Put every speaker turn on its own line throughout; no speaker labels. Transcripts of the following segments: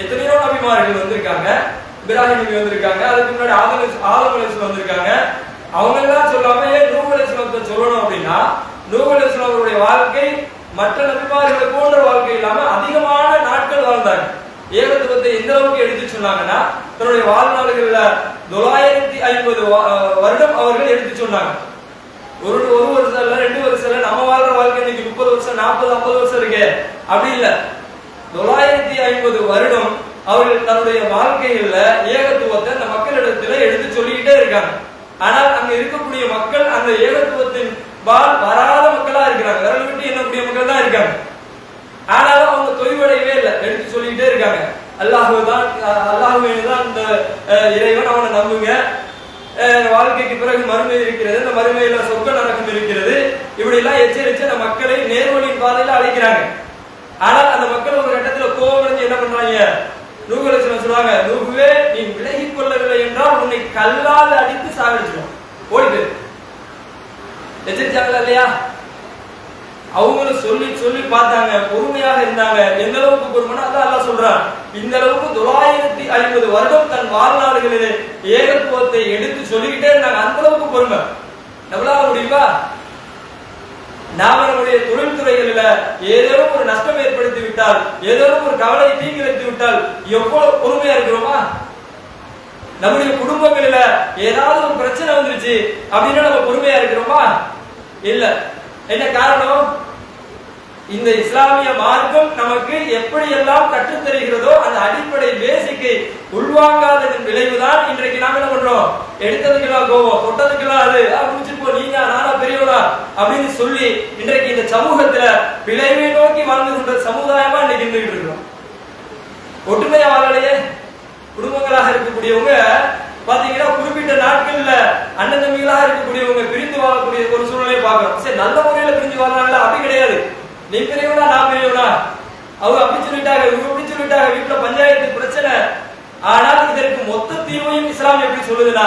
எத்தனையோ நபிமார்கள் வந்திருக்காங்க இப்ராஹிம் நபி வந்திருக்காங்க அதுக்கு முன்னாடி ஆதம் ஆதம் வந்திருக்காங்க. அவங்க எல்லாம் சொல்லாம ஏன் நூஹ் சொல்லணும் அப்படின்னா நூஹ் அவருடைய வாழ்க்கை மற்ற நபிமார்களை போன்ற வாழ்க்கை இல்லாம அதிகமான நாட்கள் வாழ்ந்தாங்க. ஏகத்துவத்தை எந்த அளவுக்கு எடுத்து சொன்னாங்கன்னா தன்னுடைய வாழ்நாள்கள்ல தொள்ளாயிரத்தி ஐம்பது வருடம் அவர்கள் எடுத்து சொன்னாங்க. ஒரு ஒரு வருஷம் இல்ல ரெண்டு வருஷம் இல்ல நம்ம வாழ்ற வாழ்க்கை இன்னைக்கு முப்பது வருஷம் நாற்பது ஐம்பது வருஷம் இருக்கு. அப்படி இல்லை. தொள்ளாயிரத்தி ஐம்பது வருடம் அவர்கள் தன்னுடைய வாழ்க்கையில ஏகத்துவத்தை அந்த மக்களிடத்துல எடுத்து சொல்லிக்கிட்டே இருக்காங்க. ஆனால் அங்க இருக்கக்கூடிய மக்கள் அந்த ஏகத்துவத்தின் பால் வராத மக்களா இருக்கிறாங்க. விரல் விட்டு எண்ணக்கூடிய மக்கள் தான் இருக்காங்க. ஆனாலும் அவங்க தொய்வடையவே இல்லை. எடுத்து சொல்லிக்கிட்டே இருக்காங்க. அல்லாஹு தான் அல்லாஹுவே தான் இந்த அஹ், இறைவன். அவனை நம்புங்க. வாழ்க்கைக்கு பிறகு மறுமை இருக்கிறது. இந்த மறுமையில சொர்க்க நரகம் இருக்கிறது. இப்படி எல்லாம் எச்சரிச்சு அந்த மக்களை நேர்வழியின் பாதையில அழைக்கிறாங்க. ஆனால் அந்த மக்கள் ஒரு கட்டத்துல கோபம் என்ன பண்றாங்க? நூகலட்சணம் சொல்றாங்க நூகுவே நீ விலகி கொள்ளவில்லை என்றால் உன்னை கல்லால் அடித்து சாகடிச்சிடும். ஓடிட்டு எச்சரிச்சாங்களா இல்லையா? அவங்களும் சொல்லி சொல்லி பார்த்தாங்க பொறுமையாக இருந்தாங்க. எந்த அளவுக்கு பொறுமைனா அதான் எல்லாம் சொல்றான். இந்த அளவுக்கு தொள்ளாயிரத்தி ஐம்பது வருடம் தன் வாழ்நாடுகளிலே ஏகத்துவத்தை எடுத்து சொல்லிக்கிட்டே இருந்தாங்க. அந்த அளவுக்கு பொறுமை நம்மளால முடியுமா நாம தொழில் தொழில்துறைகளில ஏதேனும் ஒரு நஷ்டம் ஏற்படுத்தி விட்டால் ஏதேனும் ஒரு கவலை தீங்கிழைத்து விட்டால் எவ்வளவு பொறுமையா இருக்கிறோமா? நம்முடைய குடும்பங்களில ஏதாவது ஒரு பிரச்சனை வந்துருச்சு அப்படின்னா நம்ம பொறுமையா இருக்கிறோமா? இல்ல. என்ன காரணம்? இந்த இஸ்லாமிய மார்க்கம் நமக்கு எப்படி எல்லாம் கற்றுத் தருகிறதோ அந்த அடிப்படை பேசிக்கை உள்வாங்காததன் விளைவுதான் இன்றைக்கு நாம என்ன பண்றோம்? எடுத்ததுக்கெல்லாம் கோவம்? தொட்டதுக்கெல்லாம் அது? முடிச்சுட்டு போ நீங்க நானா பெரியவரா அப்படின்னு சொல்லி இன்றைக்கு இந்த சமூகத்துல விளைவை நோக்கி வாழ்ந்து கொண்ட சமுதாயமா இன்னைக்கு இருந்துகிட்டு இருக்கிறோம். ஒற்றுமையா வாழலையே? குடும்பங்களாக இருக்கக்கூடியவங்க பாத்தீங்கன்னா குறிப்பிட்ட நாட்கள்ல அண்ணன் தம்பிகளாக இருக்கக்கூடியவங்க பிரிந்து வாழக்கூடிய ஒரு சூழ்நிலையை பார்க்கிறோம். சரி நல்ல முறையில பிரிஞ்சு வாழ்றாங்களா? அப்படி கிடையாது. நீ பெரியவனா நான் பெரியவனா அவங்க அப்படி சொல்லிட்டாங்க இவங்க இப்படி சொல்லிட்டாங்க வீட்டுல பஞ்சாயத்து பிரச்சனை. ஆனால் இதற்கு மொத்த தீர்வையும் இஸ்லாம் எப்படி சொல்லுதுன்னா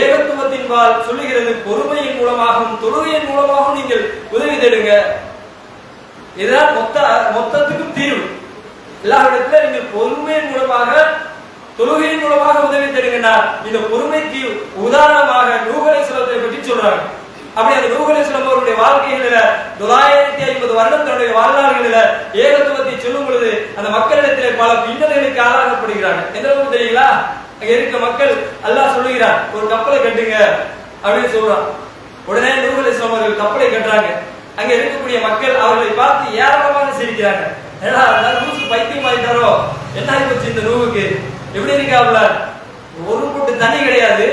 ஏகத்துவத்தின் பால் சொல்லுகிறது பொறுமையின் மூலமாகவும் தொழுகையின் மூலமாகவும் நீங்கள் உதவி தேடுங்க. இதுதான் மொத்த மொத்தத்துக்கும் தீர்வு. எல்லா இடத்துல நீங்கள் பொறுமையின் மூலமாக தொழுகையின் மூலமாக உதவி தேடுங்கன்னா இந்த பொறுமைக்கு உதாரணமாக நூகலேஸ்வரத்தை பற்றி சொல்றாங்க. அப்படி அந்த நூகலேஸ்வரம் அவருடைய வாழ்க்கைகளில தொள்ளாயிரத்தி ஐம்பது வருடம் தன்னுடைய வாழ்நாள்களில ஏகத்துவத்தை சொல்லும் பொழுது அந்த மக்களிடத்திலே பல பின்னல்களுக்கு ஆளாகப்படுகிறாங்க எந்த அளவுக்கு தெரியுங்களா? அங்க இருக்க மக்கள் அல்லாஹ் சொல்லுகிறார் ஒரு கப்பலை கட்டுங்க அப்படின்னு சொல்றான். உடனே நூகலேஸ்வரம் அவர்கள் கப்பலை கட்டுறாங்க. அங்க இருக்கக்கூடிய மக்கள் அவர்களை பார்த்து ஏராளமாக சிரிக்கிறாங்க. ஏன்னா நூசு பைத்தியம் ஆயிட்டாரோ? என்ன ஆகி போச்சு இந்த நூவுக்கு எப்படி இருக்காப்ல ஒரு கூட்டு தண்ணி கிடையாது.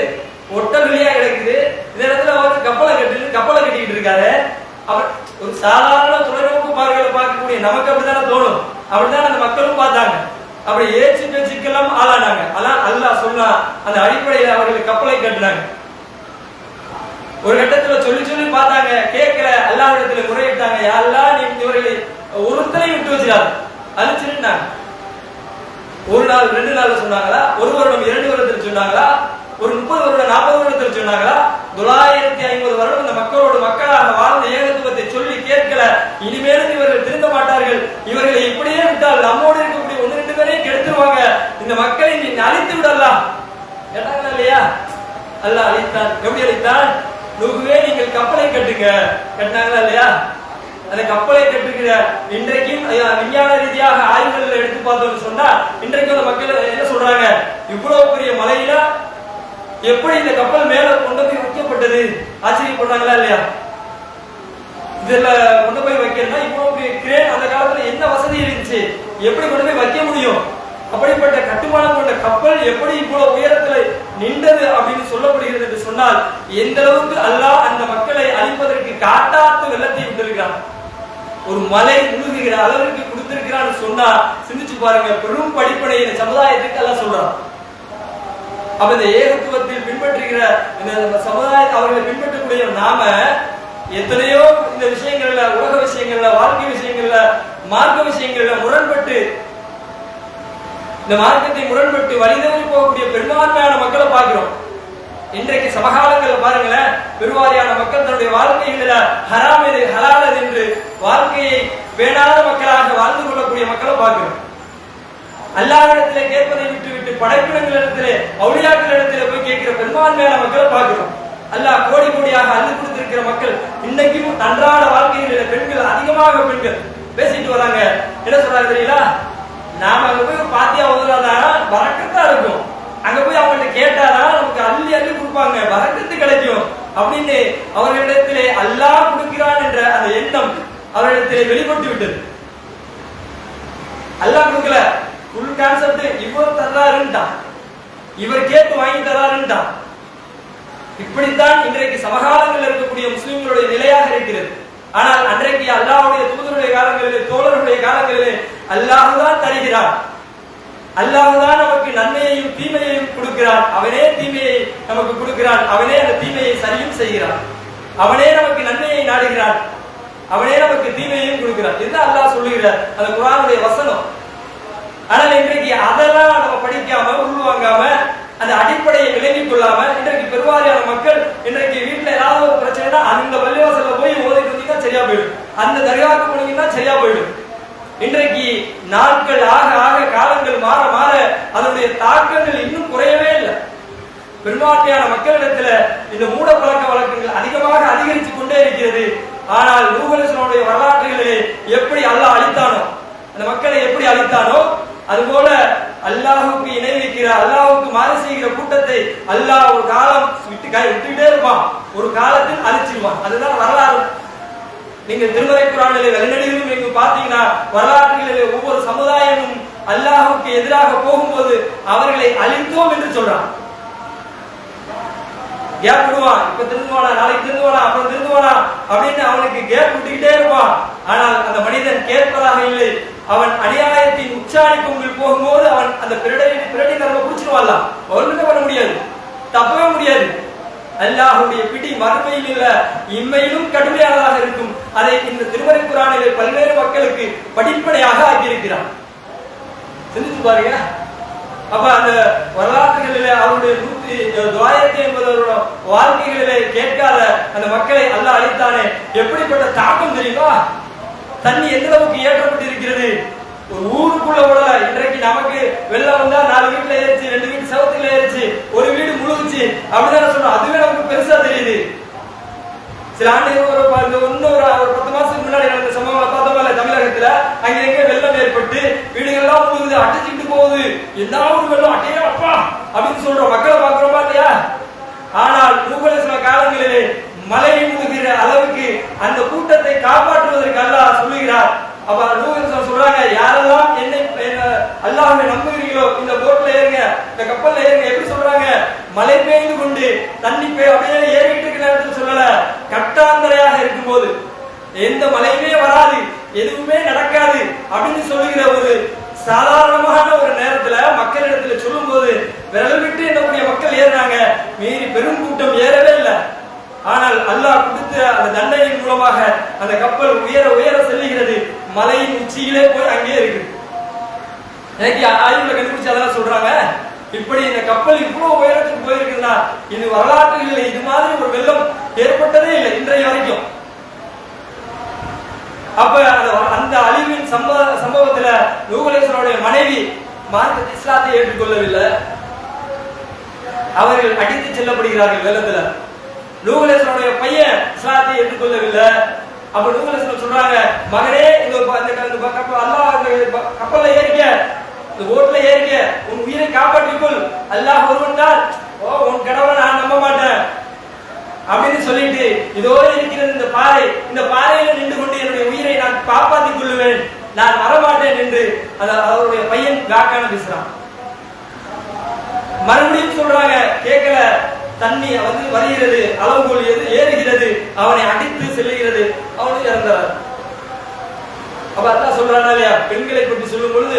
ஒட்ட வெளியா கிடக்குது. இந்த இடத்துல அவர் கப்பலை கட்டி கப்பலை கட்டிக்கிட்டு இருக்காரு. அவர் ஒரு சாதாரண தொலைநோக்கு பார்வையில பார்க்கக்கூடிய நமக்கு அப்படித்தானே தோணும். அப்படிதான் அந்த மக்களும் பார்த்தாங்க. அப்படி ஏச்சு பேச்சுக்கெல்லாம் ஆளானாங்க. அதான் அல்லாஹ் சொன்னா அந்த அடிப்படையில் அவர்கள் கப்பலை கட்டினாங்க. ஒரு கட்டத்துல சொல்லி சொல்லி பார்த்தாங்க கேட்கல இடத்துல முறையிட்டாங்க. யாரெல்லாம் நீ இவர்களை ஒருத்தரையும் விட்டு வச்சிடாது. அழிச்சிருந்தாங்க. ஒரு நாள் ரெண்டு நாள் சொன்னாங்களா? ஒரு வருடம் இரண்டு வருடத்தில் சொன்னாங்களா? ஒரு முப்பது வருடம் நாற்பது வருடத்தில் சொன்னாங்களா தொள்ளாயிரத்தி ஐம்பது வருடம் இந்த மக்களோடு மக்களாக வாழ்ந்த ஏகத்துவத்தை சொல்லி கேட்கல. இனிமேலும் இவர்கள் திருந்த மாட்டார்கள். இவர்களை இப்படியே விட்டால் நம்மோடு இருக்கக்கூடிய ஒன்று ரெண்டு பேரையும் கெடுத்துருவாங்க. இந்த மக்களை நீ அழித்து விடலாம். கேட்டாங்களா இல்லையா? அல்ல அழித்தான். எப்படி அழித்தான்? நுகுவே நீங்கள் கப்பலை கட்டுங்க. கட்டினாங்களா இல்லையா? அந்த கப்பலை கட்டுகிற இன்றைக்கும் விஞ்ஞான ரீதியாக ஆய்வுகள் எடுத்து பார்த்தோம்னு சொன்னா இன்றைக்கும் அந்த மக்கள் என்ன சொல்றாங்க? இவ்வளவு பெரிய மலையில எப்படி இந்த கப்பல் மேல கொண்டு போய் வைக்கப்பட்டது? ஆச்சரியப்படுறாங்களா இல்லையா? இதுல கொண்டு போய் வைக்கணும்னா இப்போ கிரேன் அந்த காலத்துல என்ன வசதி இருந்துச்சு? எப்படி கொண்டு போய் வைக்க முடியும்? அப்படிப்பட்ட கட்டுமானம் கொண்ட கப்பல் எப்படி இவ்வளவு உயரத்துல நின்றது அப்படின்னு சொல்லப்படுகிறது என்று சொன்னால் எந்த அளவுக்கு அல்லாஹ் அந்த மக்களை அழிப்பதற்கு காட்டாத்து வெள்ளத்தை விட்டிருக்கிறான். ஒரு மலை முழுகுகிற அளவிற்கு கொடுத்திருக்கிறான்னு சொன்னா சிந்திச்சு பாருங்க பெரும் படிப்பனை சமுதாயத்துக்கு எல்லாம் சொல்றான். அப்ப இந்த ஏகத்துவத்தில் பின்பற்றுகிற இந்த சமுதாயத்தை அவர்களை பின்பற்றக்கூடிய நாம எத்தனையோ இந்த விஷயங்கள்ல உலக விஷயங்கள்ல வாழ்க்கை விஷயங்கள்ல மார்க்க விஷயங்கள்ல முரண்பட்டு இந்த மார்க்கத்தை முரண்பட்டு வழிதவறி போகக்கூடிய பெரும்பான்மையான மக்களை பார்க்கிறோம். இன்றைக்கு சமகாலங்கள்ல பாருங்களேன் பெருவாரியான மக்கள் தன்னுடைய வாழ்க்கைகளில ஹராம் எது ஹலால் என்று வாழ்க்கையை வேணாத மக்களாக வாழ்ந்து கொள்ளக்கூடிய மக்களை பார்க்கிறோம். அல்லாஹ்விடத்திலே கேட்பதை விட்டுவிட்டு படைப்பினங்களிடத்திலே அவுளியாக்களிடத்திலே போய் கேட்கிற பெரும்பான்மையான மக்களை பார்க்கிறோம். அல்லாஹ் கோடி கோடியாக அள்ளி கொடுத்திருக்கிற மக்கள் இன்னைக்கும் அன்றாட வாழ்க்கையில பெண்கள் அதிகமாக பெண்கள் பேசிட்டு வராங்க. என்ன சொல்றாங்க தெரியல நாம அங்க போய் பாத்தியா ஓதுறாதான் வரக்கத்தா இருக்கும். அங்க போய் அவங்கள்ட்ட கேட்டாதான் நமக்கு அள்ளி அள்ளி கொடுப்பாங்க. வரக்கத்து கிடைக்கும். அப்படின்னு அவர்களிடத்திலே அல்லாஹ் கொடுக்கிறான் என்ற அந்த எண்ணம் அவர்களிடத்திலே வெளிப்பட்டு விட்டது அல்லாஹ் கொடுக்கல. கான்செப்ட் இவர் தர்றாருண்டா இவர் கேட்டு வாங்கி தர்றாருண்டா இப்படித்தான் இன்றைக்கு சமகாலங்களில் இருக்கக்கூடிய முஸ்லிம்களுடைய நிலையாக இருக்கிறது. ஆனால் அன்றைக்கு அல்லாஹுடைய தூதருடைய காலங்களிலே தோழருடைய காலங்களிலே அல்லாஹுதான் தருகிறார். அல்லாஹ் தான் நமக்கு நன்மையையும் தீமையையும் கொடுக்கிறான். அவனே தீமையை நமக்கு கொடுக்கிறான். அவனே அந்த தீமையை சரியும் செய்கிறான். அவனே நமக்கு நன்மையை நாடுகிறான். அவனே நமக்கு தீமையையும் கொடுக்கிறான். என்ன அல்லாஹ் சொல்லுகிறார்? அந்த குரானுடைய வசனம். ஆனால் இன்றைக்கு அதெல்லாம் நம்ம படிக்காம உள்வாங்காம அந்த அடிப்படையை விளங்கி கொள்ளாம இன்றைக்கு பெருவாரியான மக்கள் இன்றைக்கு வீட்டுல ஏதாவது ஒரு பிரச்சனைனா அந்த பள்ளிவாசல்ல போய் ஓதிட்டு வந்தீங்கன்னா சரியா போயிடும். அந்த தர்காவுக்கு போனீங்கன்னா சரியா போயிடும். இன்றைக்கு நாட்கள் ஆக ஆக காலங்கள் மாற மாற அதனுடைய தாக்கங்கள் இன்னும் குறையவே இல்லை. பெரும்பான்மையான மக்களிடத்துல இந்த மூட பழக்க வழக்கங்கள் அதிகமாக அதிகரித்து கொண்டே இருக்கிறது. ஆனால் நூகலசனுடைய வரலாற்றுகளிலே எப்படி அல்லாஹ் அழித்தானோ அந்த மக்களை எப்படி அழித்தானோ அதுபோல அல்லாஹுக்கு இணை வைக்கிற அல்லாஹுக்கு மாறு செய்கிற கூட்டத்தை அல்லாஹ் ஒரு காலம் விட்டு விட்டுக்கிட்டே இருப்பான். ஒரு காலத்தில் அழிச்சிருவான். அதுதான் வரலாறு. நீங்க திருமலை குரானிலே வெளிநடிகளும் நீங்க பாத்தீங்கன்னா வரலாற்றுகளிலே ஒவ்வொரு சமுதாயமும் அல்லாஹுக்கு எதிராக போகும்போது அவர்களை அழித்தோம் என்று சொல்றான். கேப் விடுவான். இப்ப திருந்துவானா? நாளைக்கு திருந்துவானா? அப்புறம் திருந்துவானா? அப்படின்னு அவனுக்கு கேப் விட்டுக்கிட்டே இருப்பான். ஆனால் அந்த மனிதன் கேட்பதாக இல்லை. அவன் அநியாயத்தின் உச்சாரிப்பு உங்கள் போகும்போது அவன் அந்த பிரடை பிரடி நரம்ப பிடிச்சிருவான்ல ஒண்ணுமே பண்ண முடியாது. தப்பவே முடியாது. அல்லாஹுடைய பிடி மறுமையில் இல்ல இம்மையிலும் கடுமையானதாக இருக்கும். அதை இந்த திருமறை குரானிலே பல்வேறு மக்களுக்கு படிப்படையாக ஆக்கியிருக்கிறான். சிந்திச்சு பாருங்க. அப்ப அந்த வரலாற்றுகளிலே அவருடைய நூத்தி தொள்ளாயிரத்தி எண்பதோட வாழ்க்கைகளிலே கேட்காத அந்த மக்களை அல்லாஹ் அழித்தானே. எப்படிப்பட்ட தாக்கம் தெரியுமா? தண்ணி எந்த அளவுக்கு ஏற்றப்பட்டு இருக்கிறது ஒரு ஊருக்குள்ள விடல இன்றைக்கு நமக்கு வெள்ளம் வந்தா நாலு வீட்டுல ஏறிச்சு ரெண்டு வீட்டு செவத்துல ஏறிச்சு ஒரு வீடு முழுகுச்சு. அப்படிதான் சொன்னோம் அதுவே நமக்கு பெருசா தெரியுது. சில ஆண்டுகள் ஒரு ப- இன்னும் ஒரு ஒரு பத்து மாசத்துக்கு முன்னாடி நடந்த சம்பவங்களை பார்த்தோம்ல தமிழகத்துல? அங்க எங்க வெள்ளம் ஏற்பட்டு வீடுகள்லாம் முழுகுது அடிச்சுக்கிட்டு போகுது. என்ன ஒரு வெள்ளம்? அட்டையே அப்பா அப்படின்னு சொல்றோம். மக்களை பாக்குறோமா இல்லையா? ஆனால் மூகலேசன காலங்களிலே மலை முழுகிற அளவுக்கு அந்த கூட்டத்தை காப்பாற்றுவதற்கு அல்லாஹ் சொல்லுகிறார். அப்ப நூகலேசன் சொல்றாங்க? யாரெல்லாம் என்னை அல்லாஹ் நம்புகிறீங்களோ இந்த போட்ல ஏறுங்க இந்த கப்பல்ல ஏறுங்க எப்படி சொல்றாங்க? மழை பெய்து கொண்டு தண்ணி பெய் அப்படியே ஏறிட்டு இருக்கிற நேரத்தில் சொல்லல கட்டாந்தரையாக இருக்கும்போது எந்த மழையுமே வராது எதுவுமே நடக்காது அப்படின்னு சொல்லுகிற ஒரு சாதாரணமான ஒரு நேரத்துல மக்களிடத்துல சொல்லும்போது விரல் விட்டு என்னக்கூடிய மக்கள் ஏறினாங்க மீறி பெரும் கூட்டம் ஏறவே இல்லை. ஆனால் அல்லாஹ் கொடுத்த அந்த தண்டனையின் மூலமாக அந்த கப்பல் உயர உயர செல்லுகிறது. மலையின் உச்சியிலே போய் அங்கேயே இருக்குது. எனக்கு ஆய்வுல கண்டுபிடிச்சு அதெல்லாம் சொல்றாங்க. இப்படி இந்த கப்பல் இவ்வளவு உயரத்துக்கு போயிருக்குன்னா இது இல்லை. இது மாதிரி ஒரு வெள்ளம் ஏற்பட்டதே இல்லை இன்றைய வரைக்கும். அப்ப அந்த அந்த அழிவின் சம்பவ சம்பவத்துல நூகலேஸ்வரனுடைய மனைவி மார்க்கத்தை இஸ்லாத்தை ஏற்றுக்கொள்ளவில்லை. அவர்கள் அடித்து செல்லப்படுகிறார்கள் வெள்ளத்துல. நூகலேஸ்வரனுடைய பையன் இஸ்லாத்தை ஏற்றுக்கொள்ளவில்லை. அப்ப நூகலேஸ்வரன் சொல்றாங்க மகனே இந்த அல்லாஹ் இந்த கப்பல்ல ஏறிக்க. இந்த ஓட்டுல ஏறிக்க. உன் உயிரை காப்பாற்றிக்கொள். அல்லாஹ் ஒருவன் தான். ஓ உன் கடவுளை நான் நம்ப மாட்டேன். அப்படின்னு சொல்லிட்டு இதோடு இருக்கிறது இந்த பாறை. இந்த பாறையில நின்று கொண்டு என்னுடைய உயிரை நான் காப்பாற்றிக் கொள்ளுவேன். நான் வரமாட்டேன் என்று அந்த அவருடைய பையன் வியாக்கான பேசுறான். மறுபடியும் சொல்றாங்க கேட்கல. தண்ணி வந்து வருகிறது அளவுகோல் எது ஏறுகிறது அவனை அடித்து செல்லுகிறது. அவனும் இறந்தார். அப்ப அதான் சொல்றானா இல்லையா? பெண்களை பற்றி சொல்லும் பொழுது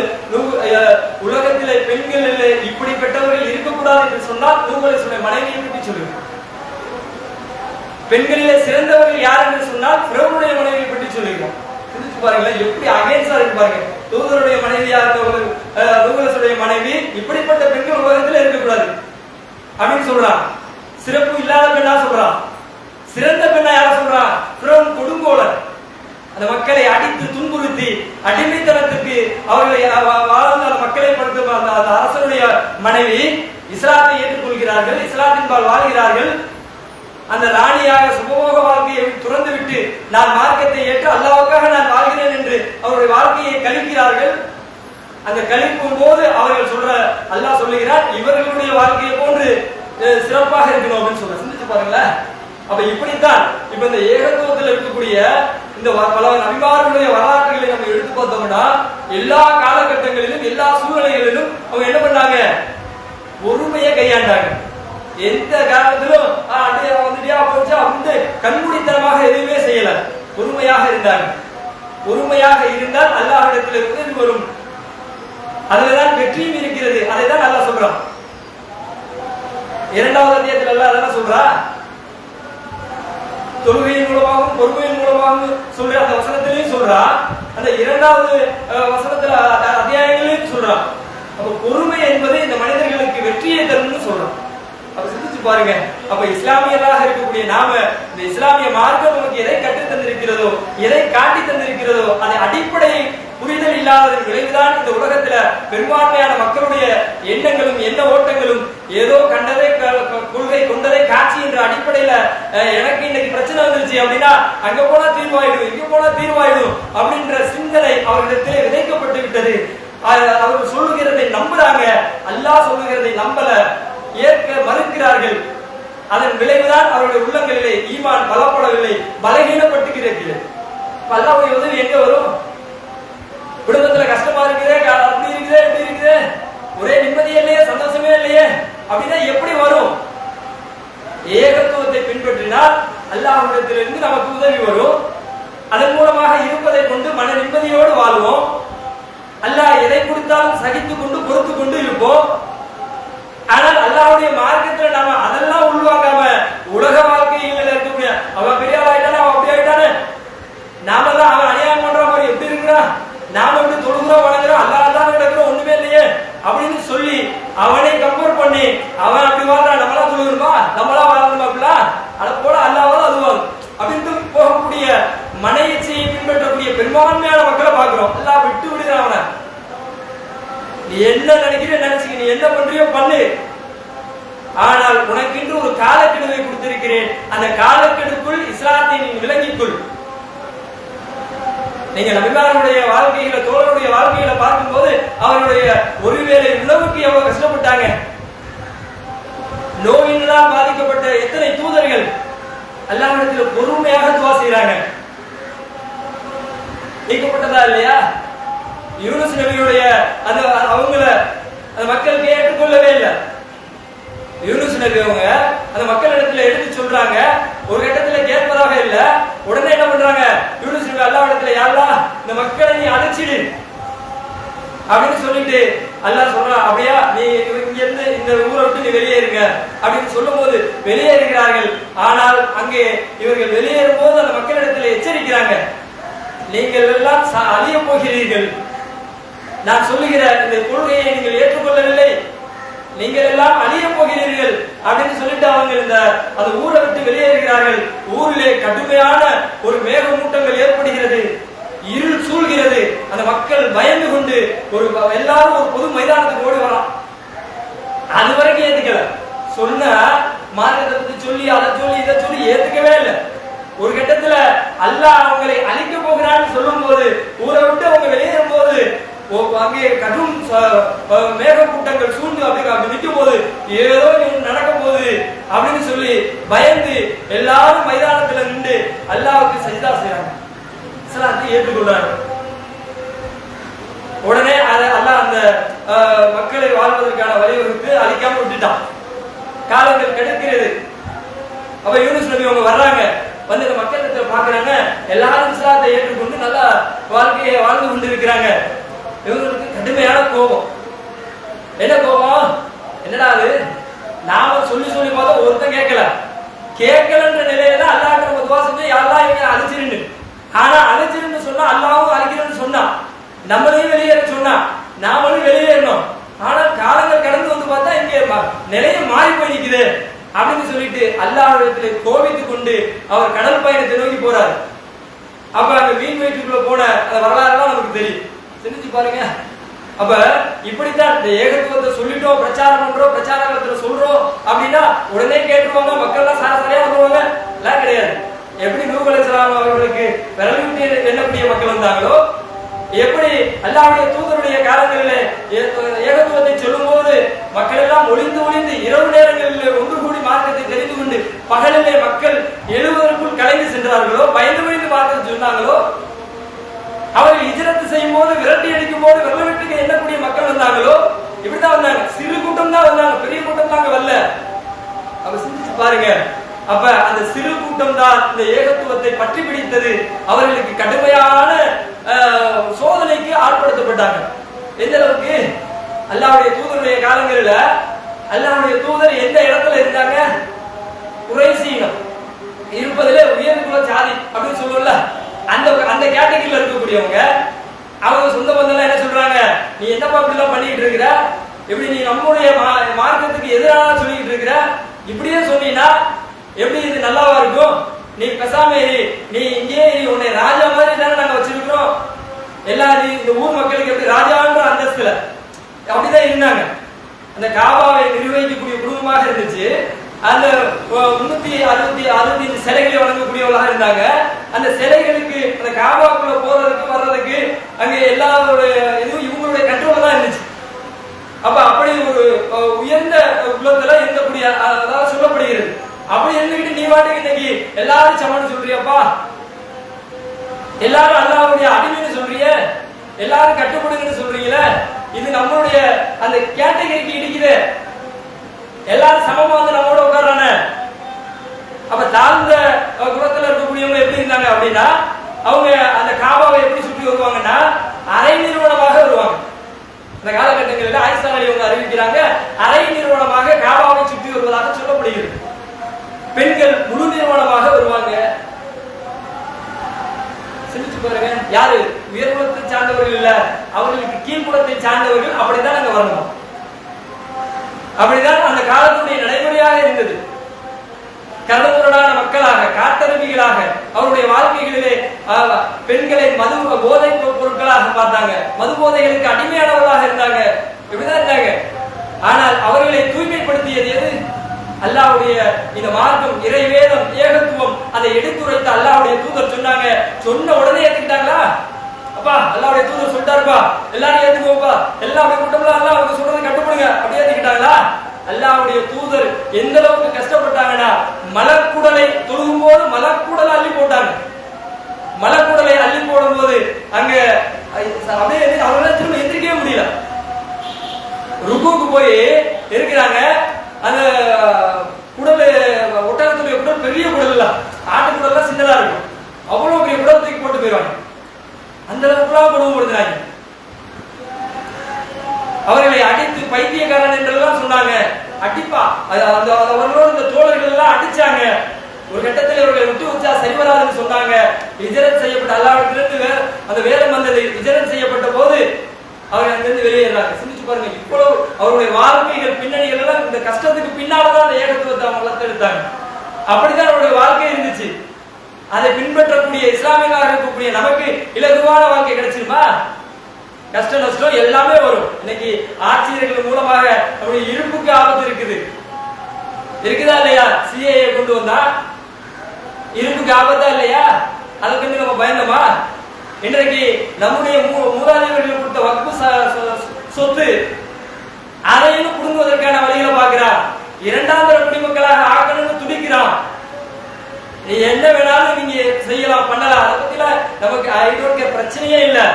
உலகத்திலே பெண்கள் இல்லை இப்படிப்பட்டவர்கள் இருக்கக்கூடாது என்று சொன்னால் உங்களை சொன்ன மனைவியை பற்றி சொல்லுங்க. பெண்களிலே சிறந்தவர்கள் யார் என்று சொன்னால் பிரபுடைய மனைவியை பற்றி சொல்லுகிறோம் பாருங்களேன் எப்படி அகேன்ஸ்டா இருக்கு பாருங்க. தூதருடைய மனைவியா இருந்தவர்கள் மனைவி இப்படிப்பட்ட பெண்கள் உலகத்தில் இருக்கக்கூடாது. அப்படின்னு சொல்றான். சிறப்பு இல்லாத பெண்ணா சொல்றா. சிறந்த பெண்ணா யார சொல்றா? பிரபு கொடுங்கோலன் அந்த மக்களை அடித்து துன்புறுத்தி அடிமைத்தனத்துக்கு அவர்களை வாழ்ந்த மக்களை படுத்தும் அந்த அந்த அரசனுடைய மனைவி இஸ்லாத்தை ஏற்றுக்கொள்கிறார்கள் இஸ்லாத்தின்பால் வாழ்கிறார்கள். அந்த ராணியாக சுபமோக வாழ்க்கையை துறந்து விட்டு நான் மார்க்கத்தை ஏற்று அல்லாவுக்காக நான் வாழ்கிறேன் என்று அவருடைய வாழ்க்கையை கழிக்கிறார்கள். அந்த கழிக்கும் போது அவர்கள் சொல்ற அல்லாஹ் சொல்லுகிறார் இவர்களுடைய வாழ்க்கையை போன்று சிறப்பாக இருக்கணும் அப்படின்னு சொல்ற சிந்திச்சு பாருங்களேன். அப்ப இப்படித்தான் இப்ப இந்த ஏகத்துவத்தில் இருக்கக்கூடிய இந்த வ- பல நபிமார்களுடைய வரலாற்றுகளை நம்ம எடுத்து பார்த்தோம்னா எல்லா காலகட்டங்களிலும் எல்லா சூழ்நிலைகளிலும் அவங்க என்ன பண்ணாங்க? பொறுமையை கையாண்டாங்க. எந்த காலத்திலும் அப்படியே வந்துட்டியா போச்சு வந்து கண்மூடித்தனமாக எதுவுமே செய்யல. பொறுமையாக இருந்தாங்க. பொறுமையாக இருந்தால் அல்லாஹ்விடத்தில் உதவி வரும். அதுலதான் வெற்றியும் இருக்கிறது. அதை தான் நல்லா சொல்றான். இரண்டாவது அத்தியத்தில் எல்லாம் அதான் சொல்றா? தொழுகையின் மூலமாகவும் பொறுமையின் மூலமாகவும் சொல்ற அந்த வசனத்திலையும் சொல்றா. அந்த இரண்டாவது வசனத்துல அத்தியாயங்களையும் சொல்றான் அப்ப பொறுமை என்பது இந்த மனிதர்களுக்கு வெற்றியை தரும்னு சொல்றான் அப்ப சிந்திச்சு பாருங்க. அப்ப இஸ்லாமியராக இருக்கக்கூடிய நாம இந்த இஸ்லாமிய மார்க்கம் நமக்கு எதை கற்றுத் தந்திருக்கிறதோ எதை காட்டி தந்திருக்கிறதோ அதை அடிப்படை புரிதல் இல்லாததன் விளைவுதான் இந்த உலகத்துல பெரும்பான்மையான மக்களுடைய எண்ணங்களும் எண்ண ஓட்டங்களும் ஏதோ கண்டதை கொள்கை கொண்டதை காட்சி என்ற அடிப்படையில அஹ், எனக்கு இன்னைக்கு பிரச்சனை வந்துருச்சு அப்படின்னா அங்க போனா தீர்வாயிடும் இங்க போனா தீர்வாயிடும் அப்படின்ற சிந்தனை அவர்களிடத்திலே விதைக்கப்பட்டு விட்டது. அஹ், சொல்லுகிறதை நம்புறாங்க. அல்லாஹ் சொல்லுகிறதை நம்பல. ஏற்க மறுக்கிறார்கள். அதன் விளைவுதான் அவருடைய உள்ளங்களிலே ஈமான் பலப்படவில்லை பலகீனப்பட்டுகிறது கிடக்கிறது. உதவி எங்க வரும்? குடும்பத்துல கஷ்டமா இருக்குதே க- அப்படி இருக்குதே இப்படி இருக்குதே. ஒரே நிம்மதியே இல்லையே சந்தோஷமே இல்லையே. அப்படின்னா எப்படி வரும்? ஏகத்துவத்தை பின்பற்றினால் அல்லாஹிடத்திலிருந்து நமக்கு உதவி வரும். அதன் மூலமாக இருப்பதை கொண்டு மன நிம்மதியோடு வாழ்வோம். அல்லாஹ் எதை கொடுத்தாலும் சகித்து கொண்டு பொறுத்து கொண்டு இருப்போம். ஆனால் அல்லாஹுடைய மார்க்கத்துல நாம அதெல்லாம் உள்வாங்காம உலக வாழ்க்கையில் இருக்கக்கூடிய அவன் பெரிய ஆள் ஆயிட்டானே அவன் அப்படி ஆயிட்டானே. நாம தான் அவன் அநியாயம் பண்ற மாதிரி எப்படி இருக்கிறான்? நாம எப்படி தொழுகிறோம் வணங்குறோம் அல்லா தான் நடக்கிறோம் ஒண்ணுமே இல்லையே. அப்படின்னு சொல்லி அவனை கம்பேர் பண்ணி அவன் அப்படி வாழ்றான் நம்மளா தொழுகிறோமா? நம்மளா வாழணுமா அப்படிலாம் அத போல அல்லாவும் அதுவாங்க அப்படின்ட்டு போகக்கூடிய மன இச்சையை பின்பற்றக்கூடிய பெரும்பான்மையான மக்களை பார்க்கிறோம். எல்லாம் விட்டு விடுகிறான் அவனை. நீ என்ன நினைக்கிறேன் நினைச்சுக்க. நீ என்ன பண்றியோ பண்ணு. ஆனால் உனக்கென்று ஒரு காலக்கெடுவை கொடுத்திருக்கிறேன். அந்த காலக்கெடுக்குள் இஸ்லாத்தை நீ விளங்கிக்கொள். நீங்க நபிமாருடைய வாழ்க்கையில தோழருடைய வாழ்க்கையில பார்க்கும்போது அவருடைய ஒருவேளை உணவுக்கு எவ்வளவு கஷ்டப்பட்டாங்க? நோயினால் பாதிக்கப்பட்ட எத்தனை தூதர்கள் அல்லாவிடத்தில் பொறுமையாக துவா செய்யறாங்க நீக்கப்பட்டதா இல்லையா? யூனுஸ் நபியுடைய அந்த அவங்கள அந்த மக்களுக்கு ஏற்றுக்கொள்ளவே இல்லை. யூனுஸ் நபி அவங்க அந்த மக்கள் இடத்துல எடுத்து சொல்றாங்க ஒரு கட்டத்துல கேட்பதாக இல்ல. உடனே என்ன பண்றாங்க? யூனுஸ் நபி அல்லாஹ் இடத்துல யாரா இந்த மக்களை நீ அழைச்சிடு. அப்படின்னு சொல்லிட்டு அல்லாஹ் சொல்றான் அப்படியா? நீ இங்க இருந்து இந்த ஊரை விட்டு நீ வெளியேறுங்க அப்படின்னு சொல்லும் போது வெளியேறுகிறார்கள் ஆனால் அங்கே இவர்கள் வெளியேறும் போது அந்த மக்களிடத்தில் எச்சரிக்கிறாங்க. நீங்கள் எல்லாம் அழிய அழியப் போகிறீர்கள். நான் சொல்லுகிற இந்த கொள்கையை நீங்கள் ஏற்றுக்கொள்ளவில்லை. நீங்கள் எல்லாம் அழிய போகிறீர்கள். அப்படின்னு சொல்லிட்டு அவங்க இந்த அந்த ஊரை விட்டு வெளியேறுகிறார்கள் ஊரிலே கடுமையான ஒரு மேகமூட்டங்கள் ஏற்படுகிறது. இருள் சூழ்கிறது. அந்த மக்கள் பயந்து கொண்டு ஒரு எல்லாரும் ஒரு பொது மைதானத்துக்கு ஓடி வரலாம். அது வரைக்கும் ஏத்துக்கல. சொன்ன மார்க்கத்தை பத்தி சொல்லி அதை சொல்லி இதை சொல்லி ஏத்துக்கவே இல்லை. ஒரு கட்டத்துல அல்லாஹ் அவங்களை அழிக்க போகிறான்னு சொல்லும் போது ஊரை விட்டு அவங்க வெளியேறும் போது அங்கே கடும் ச- அஹ் மேகக்கூட்டங்கள் சூழ்ந்து அப்படி அப்படி நிற்கும் போது ஏதோ ஒண்ணு நடக்க போகுது அப்படின்னு சொல்லி பயந்து எல்லாரும் மைதானத்துல நின்று அல்லாவுக்கு சஜிதா செய்யறாங்க இஸ்லாத்தை ஏற்றுக்கொள்றாங்க. உடனே அதை அல்லாஹ் அந்த மக்களை வாழ்வதற்கான வழிவகுத்து அழிக்காம விட்டுட்டான். காலங்கள் கிடைக்கிறது. அப்ப யூனிஸ் நபி அவங்க வர்றாங்க. வந்து இந்த மக்கள் பாக்குறாங்க எல்லாரும் இஸ்லாத்தை ஏற்றுக்கொண்டு நல்லா வாழ்க்கையை வாழ்ந்து கொண்டு இருக்கிறாங்க இவங்களுக்கு கடுமையான கோபம். என்ன கோபம்? என்னடா அது? நாம சொல்லி சொல்லி பார்த்தா ஒருத்தன் கேட்கல. கேட்கலன்ற நிலையில தான் அல்லாஹ் நம்ம துவா செஞ்சு யாரெல்லாம் இவங்க அழிச்சிருந்து ஆனா அழிச்சிருந்து சொன்னா அல்லாவும் அழிக்கிறேன்னு சொன்னான் நம்மளையும் வெளியேற சொன்னா நாமளும் வெளியேறணும். ஆனா காலங்கள் கடந்து வந்து பார்த்தா இங்க நிலையம் நிலைய மாறி போய் நிக்குது. அப்படின்னு சொல்லிட்டு அல்லாஹ்விடத்திலே கோபித்து கொண்டு அவர் கடல் பயணத்தை நோக்கி போறாரு. அப்ப அந்த மீன் வயிற்றுக்குள்ள போன அந்த வரலாறுலாம் நமக்கு பாருங்க. அப்ப இப்படித்தான் இந்த ஏகத்துவத்தை சொல்லிட்டோம் பிரச்சாரம் பண்றோம் பிரச்சாரத்துல சொல்றோம் அப்படின்னா உடனே கேட்டுருவாங்க மக்கள் எல்லாம் சராசரியா வந்துருவாங்க. எல்லாம் கிடையாது. எப்படி நூகலை அலைஹிஸ்ஸலாம் அவர்களுக்கு விரல் எண்ணக்கூடிய மக்கள் வந்தாங்களோ எப்படி அல்லாவுடைய தூதருடைய காலங்களிலே ஏகத்துவத்தை ஏகத்துவத்தை சொல்லும்போது மக்கள் எல்லாம் ஒளிந்து ஒளிந்து இரவு நேரங்களில் ஒன்று கூடி மார்க்கத்தை தெரிந்து கொண்டு பகலிலே மக்கள் எழுவதற்குள் கலைந்து சென்றார்களோ பயந்து பயந்து மார்க்கத்தை சொன்னாங்களோ அவர்கள் இஜரத்து செய்யும் போது விரட்டி அடிக்கும் போது வெள்ள வெட்டுக்கு எண்ணக்கூடிய மக்கள் வந்தாங்களோ இப்படிதான் வந்தாங்க. சிறு கூட்டம் தான் வந்தாங்க பெரிய கூட்டம் தாங்க வரல. அப்ப சிந்திச்சு பாருங்க. அப்ப அந்த சிறு கூட்டம் தான் இந்த ஏகத்துவத்தை பற்றி பிடித்தது. அவர்களுக்கு கடுமையான அஹ், சோதனைக்கு ஆட்படுத்தப்பட்டாங்க. எந்த அளவுக்கு? அல்லாவுடைய தூதருடைய காலங்களில அல்லாவுடைய தூதர் எந்த இடத்துல இருந்தாங்க? குறைசீனம் இருப்பதிலே உயர் சாதி அப்படின்னு சொல்லுவோம்ல. அந்த அந்த கேட்டகரியில் இருக்கக்கூடியவங்க அவங்க சொந்த பந்தம் என்ன சொல்றாங்க? நீ என்னப்பா இப்படி பண்ணிட்டு இருக்கிற? எப்படி நீ நம்முடைய மார்க்கத்துக்கு எதிராக சொல்லிட்டு இருக்கிற? இப்படியே சொன்னீங்கன்னா எப்படி இது நல்லாவா இருக்கும்? நீ பெசாம ஏறி நீ இங்கே இரு. உன்னை ராஜா மாதிரி தானே நாங்க வச்சிருக்கிறோம். எல்லா இந்த ஊர் மக்களுக்கு எப்படி ராஜான்ற அந்தஸ்துல. அப்படிதான் இருந்தாங்க. அந்த காபாவை நிர்வகிக்கக்கூடிய குடும்பமாக இருந்துச்சு. அந்த முன்னூத்தி அறுபத்தி அறுபத்தி அஞ்சு சிலைகளை வழங்கக்கூடியவர்களாக இருந்தாங்க. அந்த சிலைகளுக்கு அந்த காபாக்குள்ள போறதுக்கு வர்றதுக்கு அங்க எல்லாரோட இதுவும் இவங்களுடைய கண்ட்ரோல் தான் இருந்துச்சு. அப்ப அப்படி ஒரு உயர்ந்த குலத்துல இருக்கக்கூடிய அதாவது சொல்லப்படுகிறது. அப்படி இருந்துகிட்டு நீ வாட்டுக்கு இன்னைக்கு எல்லாரும் சமன்னு சொல்றியப்பா? எல்லாரும் அல்லாவுடைய அடிமைன்னு சொல்றிய? எல்லாரும் கட்டுப்படுங்கன்னு சொல்றீங்களே? இது நம்மளுடைய அந்த கேட்டகரிக்கு இடிக்குது. எல்லாரும் சமமா வந்து நம்மோட உட்கார்றானே? அப்ப தாழ்ந்த குலத்துல இருக்கக்கூடியவங்க எப்படி இருந்தாங்க அப்படின்னா அவங்க அந்த காபாவை எப்படி சுற்றி வருவாங்கன்னா அரை நிறுவனமாக வருவாங்க. இந்த காலகட்டங்களில் ஆயிஷா இவங்க அறிவிக்கிறாங்க அரை நிறுவனமாக காபாவை சுற்றி வருவதாக சொல்லப்படுகிறது. பெண்கள் முழு நிறுவனமாக வருவாங்க. சிந்திச்சு பாருங்க யாரு? உயர்குலத்தை சார்ந்தவர்கள் இல்ல. அவர்களுக்கு கீழ்குலத்தை சார்ந்தவர்கள் அப்படித்தான் நாங்க வரணும். அப்படிதான் அந்த காலத்துடைய நடைமுறையாக இருந்தது. கருதுமுரடான மக்களாக காட்டருவிகளாக அவருடைய வாழ்க்கைகளிலே பெண்களை மது போதை பொருட்களாக பார்த்தாங்க. மது போதைகளுக்கு அடிமையானவர்களாக இருந்தாங்க. இப்படிதான் இருந்தாங்க. ஆனால் அவர்களை தூய்மைப்படுத்தியது எது? அல்லாஹ்வுடைய இந்த மார்க்கம் இறைவேதம் ஏகத்துவம் அதை எடுத்துரைத்த அல்லாவுடைய தூதர் சொன்னாங்க. சொன்ன உடனே ஏத்துக்கிட்டாங்களா? அப்பா அல்லாஹ்வுடைய தூதர் சொல்லிட்டாருப்பா எல்லாரும் ஏத்துக்கோப்பா எல்லா அப்படி கூட்டம்லாம் அவங்க சொல்றது கட்டுப்படுங்க. அப்படியே ஏத்துக்கிட்டாங்களா? அல்லாவுடைய தூதர் எந்த அளவுக்கு கஷ்டப்பட்டாங்கன்னா மலக்குடலை தொழுகும் போது மலக்குடலை அள்ளி போட்டாங்க. மலக்குடலை அள்ளி போடும்போது அங்க அப்படியே அவங்களால திரும்ப எந்திரிக்கவே முடியல. ருக்குக்கு போய் இருக்கிறாங்க. அந்த குடல் ஒட்டகத்துடைய குடல் பெரிய குடல் இல்ல. ஆட்டு குடல்லாம் சின்னதா இருக்கும். அவ்வளவு பெரிய குடல் தூக்கி போட்டு போயிடுவாங்க. அந்த அளவுக்குலாம் கொடுமைப்படுத்துறாங்க அவர்களை அடித்து பைத்தியக்காரன் என்றெல்லாம் சொன்னாங்க. அடிப்பா. அது அந்த அவர்களோடு இந்த தோழர்கள் எல்லாம் அடிச்சாங்க. ஒரு கட்டத்தில் இவர்களை விட்டு வச்சா சரிவராதுன்னு சொன்னாங்க. இஜரத் செய்யப்பட்ட அல்லாவிடத்திலிருந்து அந்த வேதம் வந்தது. இஜரத் செய்யப்பட்ட போது அவர் அங்கிருந்து வெளியேறாங்க. சிந்திச்சு பாருங்க இவ்வளவு அவருடைய வாழ்க்கைகள் பின்னணிகள் எல்லாம் இந்த கஷ்டத்துக்கு பின்னால்தான் அந்த ஏகத்துவத்தை அவங்க வளர்த்தெடுத்தாங்க. அப்படிதான் அவருடைய வாழ்க்கை இருந்துச்சு. அதை பின்பற்றக்கூடிய இஸ்லாமியர்களாக இருக்கக்கூடிய நமக்கு இலகுவான வாழ்க்கை கிடைச்சிருமா? கஷ்ட நஷ்டம் எல்லாமே வரும். இன்னைக்கு ஆட்சியர்கள் மூலமாக நம்முடைய இருப்புக்கு ஆபத்து இருக்குது. இருக்குதா இல்லையா? சிஏஏ கொண்டு வந்தா? இருப்புக்கு ஆபத்தா இல்லையா? அதுக்கு நம்ம பயந்தோமா? இன்றைக்கு நம்முடைய மூ- மூதாதையர்கள் கொடுத்த வக்பு ச- சொ- சொத்து அதையும் குடுங்குவதற்கான வழிகளை பார்க்கிறான் இரண்டாம் தர குடிமக்களாக ஆக்கணும்னு துடிக்கிறான். நீ என்ன வேணாலும் செய்யலாம் பண்ணலாம். அதை பத்தில நமக்கு ஐடோக்க பிரச்சனையே இல்லை.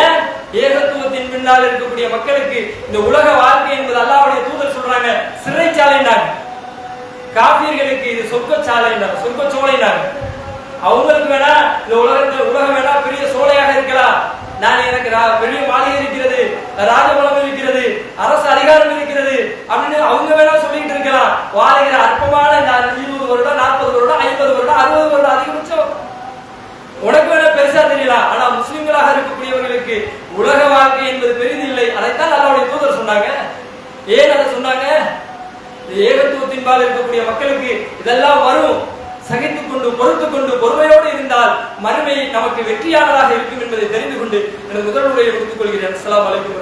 ஏன்? ஏகத்துவத்தின் பின்னால் இருக்கக்கூடிய மக்களுக்கு இந்த உலக வாழ்க்கை என்பது அல்லாவுடைய தூதர் சொல்றாங்க. சிறைச்சாலைனாங்க காபியர்களுக்கு இது சொர்க்கச்சாலைனாங்க சொர்க்கச்சோலைனாங்க அவங்களுக்கு வேணா இந்த உலகத்தில் உலகம் வேணா பெரிய சோலையாக இருக்கலாம். நான் எனக்கு ரா- பெரிய மாளிகை இருக்கிறது ராஜபலம் இருக்கிறது அரசு அதிகாரம் இருக்கிறது அப்படின்னு அவங்க வேணா சொல்லிட்டு இருக்கலாம். வாழ்கிற அற்பமான நான் இருபது வருடம் நாற்பது வருடம் ஐம்பது வருடம் அறுபது வருடம் அதிகபட்சம். உனக்கு வேணா பெருசா தெரியலாம் ஆனா முஸ்லிம்களாக இருக்கக்கூடியவர்களுக்கு உலக வாழ்க்கை என்பது பெரிதில்லை அதைத்தான் அல்லாவுடைய தூதர் சொன்னாங்க. ஏன் அதை சொன்னாங்க? இந்த ஏகத்துவத்தின்பால் இருக்கக்கூடிய மக்களுக்கு இதெல்லாம் வரும். சகித்துக் கொண்டு பொறுத்துக் கொண்டு பொறுமையோடு இருந்தால் மறுமை நமக்கு வெற்றியாளராக இருக்கும் என்பதை தெரிந்து கொண்டு எனது முதல் உரையை முடித்துக் கொள்கிறேன். அஸ்ஸலாமு அலைக்கும்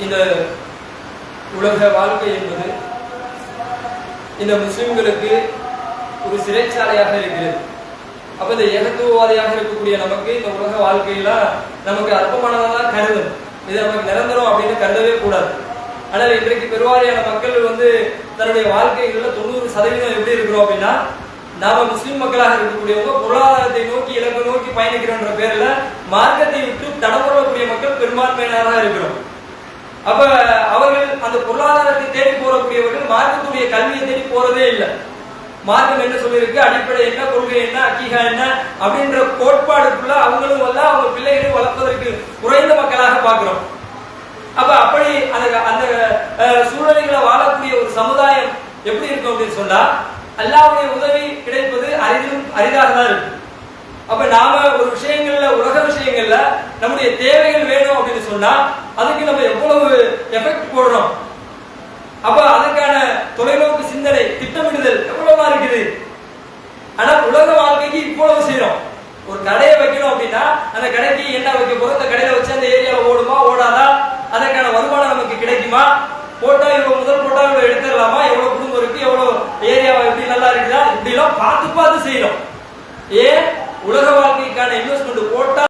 இந்த உலக வாழ்க்கை என்பது இந்த முஸ்லிம்களுக்கு ஒரு சிறைச்சாலையாக இருக்கிறது. அப்ப இந்த ஏகத்துவவாதியாக இருக்கக்கூடிய நமக்கு இந்த உலக வாழ்க்கையில நமக்கு அற்பமானதான் கருதும். இது நமக்கு நிரந்தரம் அப்படின்னு கருதவே கூடாது. ஆனால் இன்றைக்கு பெருவாரியான மக்கள் வந்து தன்னுடைய வாழ்க்கைகள்ல தொண்ணூறு சதவீதம் எப்படி இருக்கிறோம் அப்படின்னா நாம முஸ்லிம் மக்களாக இருக்கக்கூடியவங்க பொருளாதாரத்தை நோக்கி இலக்கை நோக்கி பயணிக்கிறோன்ற பேர்ல மார்க்கத்தை விட்டு தடப்படக்கூடிய மக்கள் பெரும்பான்மையினராக இருக்கிறோம். அப்ப அவர்கள் அந்த பொருளாதாரத்தை தேடி போறக்கூடியவர்கள் மார்க்கத்துடைய கல்வியை தேடி போறதே இல்லை. மார்க்கம் என்ன சொல்லியிருக்கு? அடிப்படை என்ன கொள்கை என்ன அக்கீகா என்ன அப்படின்ற கோட்பாடுக்குள்ள அவங்களும் வல்ல அவங்க பிள்ளைகளை வளர்ப்பதற்கு குறைந்த மக்களாக பார்க்கிறோம். அப்ப அப்படி அந்த அந்த அஹ், சூழ்நிலைகளை வாழக்கூடிய ஒரு சமுதாயம் எப்படி இருக்கும் அப்படின்னு சொன்னா அல்லாவுடைய உதவி கிடைப்பது அரிதும் அரிதாக தான் இருக்கு அப்ப நாம ஒரு விஷயங்கள்ல உலக விஷயங்கள்ல நம்முடைய தேவைகள் வேணும் அப்படின்னு சொன்னா அதுக்கு நம்ம எவ்வளவு எஃபெக்ட் போடுறோம்? அப்ப அதற்கான தொலைநோக்கு சிந்தனை திட்டமிடுதல் எவ்வளவா இருக்குது? ஆனா உலக வாழ்க்கைக்கு இவ்வளவு செய்யறோம். ஒரு கடையை வைக்கணும் அப்படின்னா அந்த கடைக்கு என்ன வைக்க போறோம்? அந்த கடையில வச்சு அந்த ஏரியாவில் ஓடுமா ஓடாதா? அதற்கான வருமானம் நமக்கு கிடைக்குமா? போட்டா இவ்வளவு முதல் போட்டா இவ்வளவு எடுத்துடலாமா? எவ்வளவு குடும்பம் இருக்கு? எவ்வளவு ஏரியாவை எப்படி நல்லா இருக்குதா? இப்படி எல்லாம் பார்த்து பார்த்து செய்யறோம். ஏன்? உலக வாழ்க்கைக்கான இன்வெஸ்ட்மெண்ட் போட்டா